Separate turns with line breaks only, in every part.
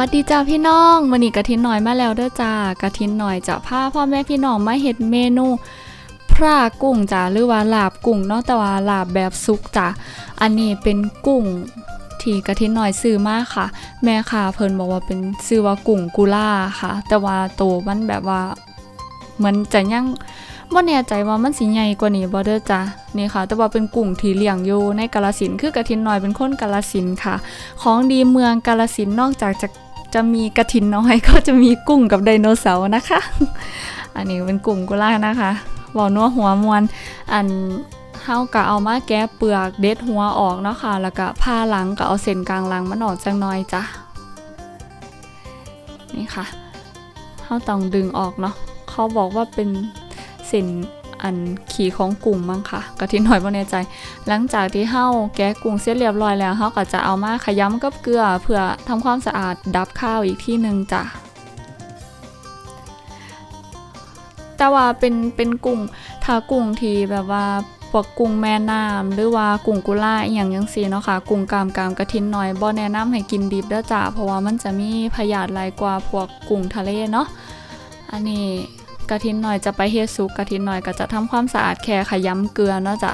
วัสดีจ้าพี่น้องวันนี้กะทินหน่อยมาแล้วเด้อจ้ากะทินหน่อยจะพาพ่อแม่พี่น้องมาเฮ็ดเมนูพรากุ้งจ้าหรือว่าลาบกุ้งเนาะแต่ว่าลาบแบบสุกจ้าอันนี้เป็นกุ้งที่กะทินหน่อยซื้อมาค่ะ แม่ค่ะเพิ่นบอกว่าเป็นซื้อว่ากุ้งกุล่าค่ะ แต่ว่าโตมันแบบว่าเหมือนจะยังบ่แน่ใจว่ามันสิใหญ่กว่านี้บ่เด้อจ้านี่ค่ะ แต่ว่าเป็นกุ้งที่เลี้ยงอยู่ในกาฬสินคือกะทินหน่อยเป็นคนกาฬสินค่ะ ของดีเมืองกาลสินนอกจากจะ จะมีกระถินน้อยก็จะมีกุ้งกับไดโนเสาร์นะคะ อันนี้เป็นกุ้งกุล่านะคะบอกนัวหัวมวนอันเฮาก็เอามาแกะเปลือกเด็ดหัวออกเนาะค่ะ แล้วก็ผ่าหลังก็เอาเส้นกลางหลังมันออกจังน้อยจ้ะนี่ค่ะเฮาต้องดึงออกเนาะเขาบอกว่าเป็นเส้น อันขี่ของกุ้งมั้งค่ะกะทิหน่อยบ่แน่ใจ หลังจากที่เฮาแกะกุ้งเสร็จเรียบร้อยแล้วเฮาก็จะเอามาขยำกับเกลือเพื่อทำความสะอาดดับข้าวอีกที่หนึ่งจ้ะแต่ว่าเป็นเป็นกุ้งถ้ากุ้งที่แบบว่าพวกกุ้งแม่น้ำหรือว่ากุ้งกุล่าอย่างยังซีเนาะค่ะกุ้งกามกามกระทินหน่อยบ่แนะนำให้กินดิบเด้อจ้ะเพราะว่ามันจะมีพยาธิหลายกว่าพวกกุ้งทะเลเนาะอันนี้ กระทินหน่อยจะไปเฮ็ดซุปกระทินหน่อยก็จะทำความสะอาดแค่ขยำเกลือเนาะจ้ะ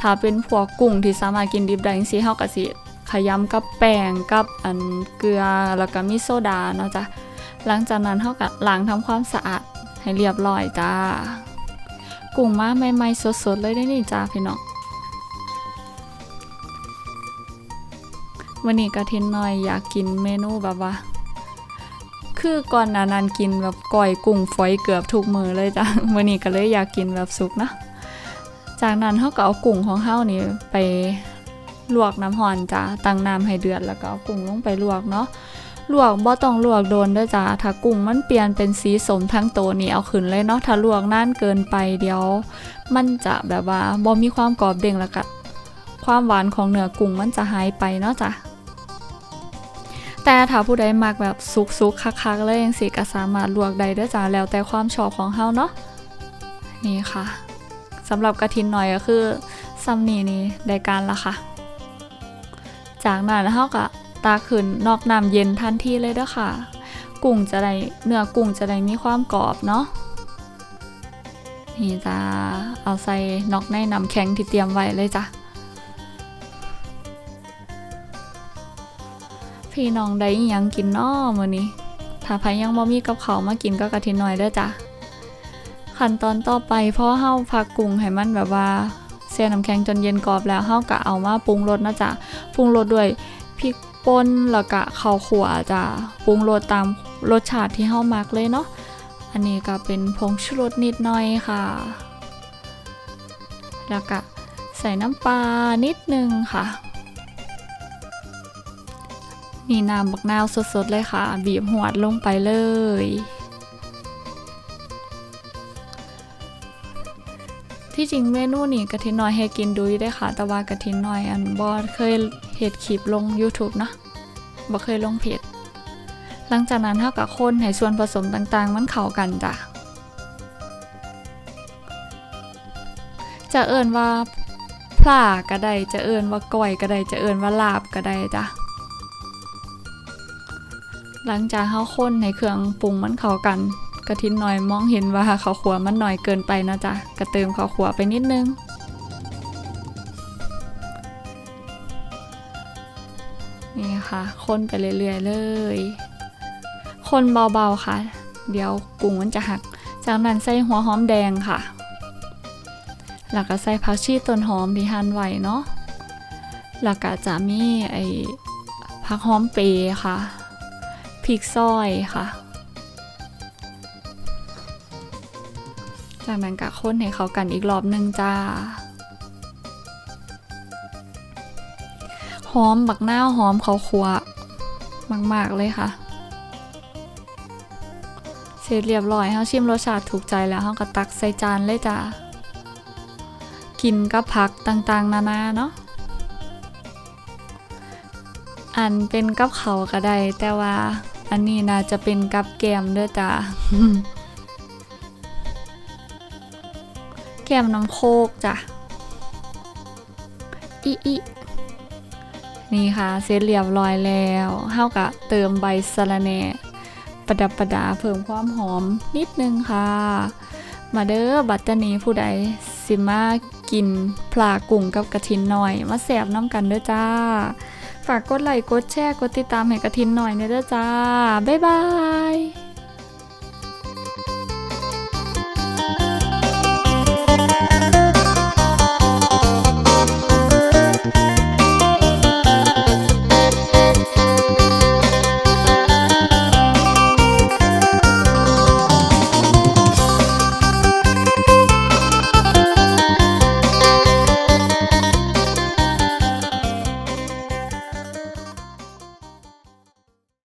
ถ้าเป็นพวกกุ้งที่สามารถกินดิบได้จังซี่เฮาก็สิขยำกับแป้งกับอันเกลือแล้วก็มีโซดาเนาะจ้ะหลังจากนั้นเฮาก็ล้างทำความสะอาดให้เรียบร้อยจ้ากุ้งมาใหม่ๆสดๆเลยได้นี่จ้าพี่น้องวันนี้กระเทนน้อยอยากกินเมนูแบบว่า คือก่อนหนานั้นกินแบบก่อยกุ้งฝอยเกือบทุกมือเลยจ้ะวันนี้ก็เลยอยากกินแบบสุกนะ จากนั้นเขาก็เอากุ้งของเฮานี่ไปลวกน้ำห่อนจ้าตั้งน้ำให้เดือดแล้วก็เอากุ้งลงไปลวกเนาะลวกบ่ต้องลวกโดนด้อจ้าถ้ากุ้งมันเปลี่ยนเป็นสีสมทั้งตัวนี่เอาขึ้นเลยเนาะถ้าลวกนานเกินไปเดี๋ยว มันจะแบบว่าบ่มีความกรอบเด้งแล้วก็ความหวานของเนื้อกุ้งมันจะหายไปเนาะจ้ะ แต่ถ้าผู้ใดมักแบบสุกๆคักๆเลยจังซี่ก็สามารถลวกได้ด้อจ้าแล้วแต่ความชอบของเฮาเนาะนี่ค่ะสำหรับกระทินหน่อยก็คือซัมนี่นี่ได้การละค่ะ จากนั้นเฮาก็ตาขึ้นนอกน้ำเย็นทันทีเลยเด้อค่ะ กุ้งจะได้เนื้อกุ้งจะได้มีความกรอบเนาะนี่จ้าเอาใส่นอกในน้ำแข็งที่เตรียมไว้เลยจ้ะ พี่น้องได้ยังกินน้อมื้อนี้ ถ้าใครยังบ่มีกับเขามากินก็กระทินหน่อยเด้อจ้ะขั้นตอนต่อไปพราะเฮาพักกุ้งให้มันแบบว่าแช่น้ำแข็งจนเย็นกรอบแล้วเฮาก็เอามาปรุงรสนะจ๊ะปรุงรสด้วยพริกป่นแล้วก็ข้าวขั่วจ้ะปรุงรสตามรสชาติที่เฮามักเลยเนาะอันนี้ก็เป็นผงชูรสนิดหน่อยค่ะ แล้วก็ใส่น้ำปลานิดนึงค่ะ นี่น้ำบักนาวสดๆเลยค่ะ บีบหวดลงไปเลย ที่จริงเมนูนี่กะทิน้อยให้กินดูยได้ค่ะ แต่ว่ากะทิน้อยอันบอเคยเห็ดคลิปลง YouTube เนาะบ่เคยลงเพจหลังจากนั้นเท่ากับคนให้ส่วนผสมต่างๆ มันเข้ากันจ้ะจะเอิ่นว่าพลาก็ได้จะเอิ่นว่าก้อยก็ได้จะเอิ่นว่าลาบก็ได้จ้ะ หลังจากเฮาคนให้เครื่องปรุงมันเข้ากันกระทินหน่อยมองเห็นว่าข้าวขัวมันหน่อยเกินไปนะจ๊ะก็เติมข้าวขัวไปนิดนึง นี่ค่ะคนไปเรื่อยๆเลย คนเบาๆค่ะ เดี๋ยวกุ้งมันจะหัก จากนั้นใส่หัวหอมแดงค่ะ แล้วก็ใส่ผักชีต้นหอมที่หั่นไว้เนาะแล้วก็จะมีไอ้ผักหอมเปรย์ค่ะ พริกซอยค่ะ จากนั้นก็คนให้เขากันอีกรอบหนึ่งจ้าหอมบักหน้าหอมเขาขัวมาก ๆ เลยค่ะ เสร็จเรียบร้อยเขาชิมรสชาติถูกใจแล้วเขาก็ตักใส่จานเลยจ้ากินกับผักต่างๆ นานาเนาะอันเป็นกับเขาก็ได้แต่ว่า อันนี้น่าจะเป็นกับแกมด้วยจ้าแกมน้ำโคกจ้ะอีอีนี่ค่ะเสร็จเรียบร้อยแล้วเฮากะเติมใบสะระแหน่ประดับประดาเพิ่มความหอมนิดนึงค่ะ มาเด้อบัตเตานีผู้ใดสิมากินปลากุ้งกับกระทินหน่อย มาแสบน้ำกันด้อจ้า ฝากกดไลค์กดแชร์กดติดตามให้กระทินหน่อยนะจ้า บ๊ายบาย